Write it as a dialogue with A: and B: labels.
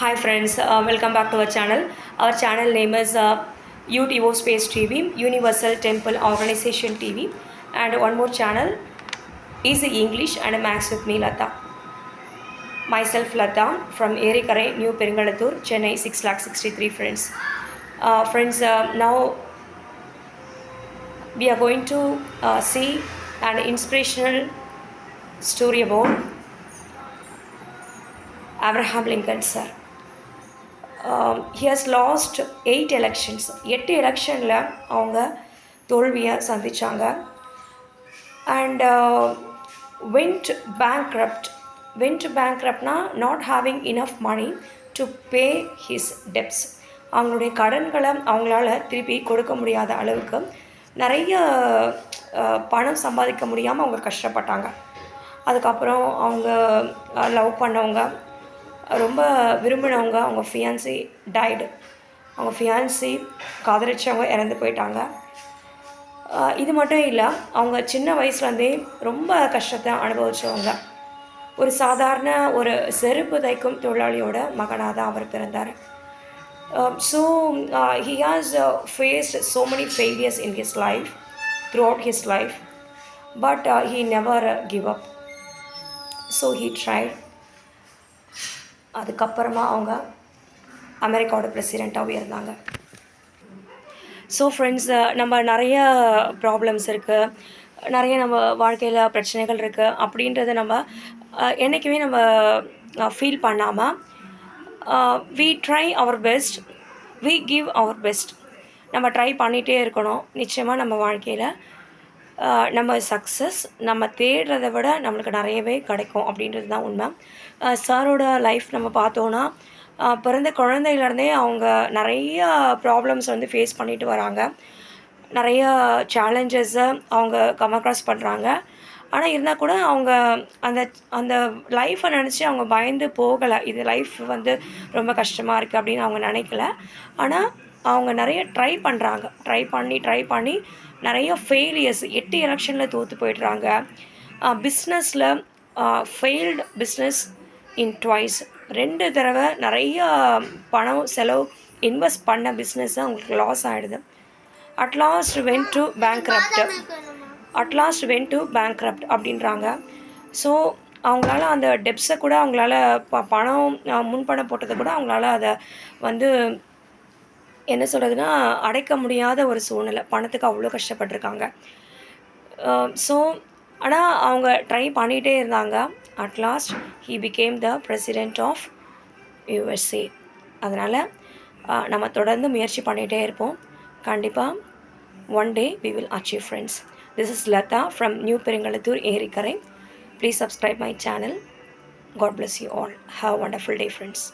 A: Hi friends, uh, welcome back to our channel. Our channel name is uh, UTO Space TV, Universal Temple Organization TV, and one more channel is English and Max with me Lata. Myself Lata from Erikarai, New Peringalattur, Chennai 6 lakh 63 friends. Uh, friends, uh, now we are going to uh, see an inspirational story about Abraham Lincoln sir. He has lost eight elections எட்டு எலெக்ஷனில் அவங்க தோல்வியை சந்தித்தாங்க and went bankrupt went பேங்க்ரப்ட்னா not having enough money to pay his debts அவங்களுடைய கடன்களை அவங்களால திருப்பி கொடுக்க முடியாத அளவுக்கு நிறைய uh, பணம் சம்பாதிக்க முடியாமல் அவங்க கஷ்டப்பட்டாங்க. அதுக்கப்புறம் அவங்க uh, லவ் பண்ணவங்க ரொம்ப விரும்பினவங்க அவங்க ஃபியான்சி டைடு அவங்க ஃபியான்சி காதலிச்சவங்க இறந்து போயிட்டாங்க. இது மட்டும் இல்லை அவங்க சின்ன வயசுலேருந்தே ரொம்ப கஷ்டத்தை அனுபவிச்சவங்க. ஒரு சாதாரண ஒரு செருப்பு தைக்கும் தொழிலாளியோட மகனாக தான் அவர் பிறந்தார். So he has faced so many failures in his life throughout his life but he never give up so he tried அதுக்கப்புறமா அவங்க அமெரிக்காவோட ப்ரெசிடெண்ட்டாக இருந்தாங்க ஸோ ஃப்ரெண்ட்ஸ் நம்ம நிறைய ப்ராப்ளம்ஸ் இருக்குது நிறைய நம்ம வாழ்க்கையில் பிரச்சனைகள் இருக்குது அப்படின்றத நம்ம என்றைக்குமே நம்ம ஃபீல் பண்ணாமல் we try our best we give our best நம்ம ட்ரை பண்ணிகிட்டே இருக்கணும். நிச்சயமாக நம்ம வாழ்க்கையில் நம்ம சக்ஸஸ் நம்ம தேடுறதை விட நம்மளுக்கு நிறையவே கிடைக்கும் அப்படின்றது தான் உண்மை. சாரோட லைஃப் நம்ம பார்த்தோன்னா பிறந்த குழந்தையிலேருந்தே அவங்க நிறைய ப்ராப்ளம்ஸ் வந்து ஃபேஸ் பண்ணிட்டு வராங்க. நிறைய சேலஞ்சஸை அவங்க கம் அக்ராஸ் பண்ணுறாங்க ஆனால் இருந்தால் கூட அவங்க அந்த அந்த லைஃப்பை நினச்சி அவங்க பயந்து போகலை. இது லைஃப் வந்து ரொம்ப கஷ்டமாக இருக்குது அப்படின்னு அவங்க நினைக்கல. ஆனால் அவங்க நிறைய ட்ரை பண்ணுறாங்க ட்ரை பண்ணி ட்ரை பண்ணி நிறைய ஃபெயிலியர்ஸ் எட்டு எலெக்ஷனில் தோற்று போயிடுறாங்க. பிஸ்னஸில் ஃபெயில்டு பிஸ்னஸ் இன் ட்வைஸ் ரெண்டு தடவை நிறைய பணம் செலவு இன்வெஸ்ட் பண்ண பிஸ்னஸ் அவங்களுக்கு லாஸ் ஆகிடுது at last went to bankrupt at last went to bankrupt அப்படின்றாங்க. ஸோ அவங்களால அந்த டெப்ஸை கூட அவங்களால ப பணம் முன்பணம் போட்டதை கூட அவங்களால அதை வந்து என்ன சொல்கிறதுனா அடைக்க முடியாத ஒரு சூழ்நிலை. பணத்துக்கு அவ்வளோ கஷ்டப்பட்டிருக்காங்க. ஸோ ஆனால் அவங்க ட்ரை பண்ணிகிட்டே இருந்தாங்க. At last he became the president of USA அதனால் நம்ம தொடர்ந்து முயற்சி பண்ணிகிட்டே இருப்போம். கண்டிப்பாக one day we will achieve friends. This is Lata from New Peringalattur, Erikare. Please subscribe my channel. God bless you all. Have a wonderful day, friends.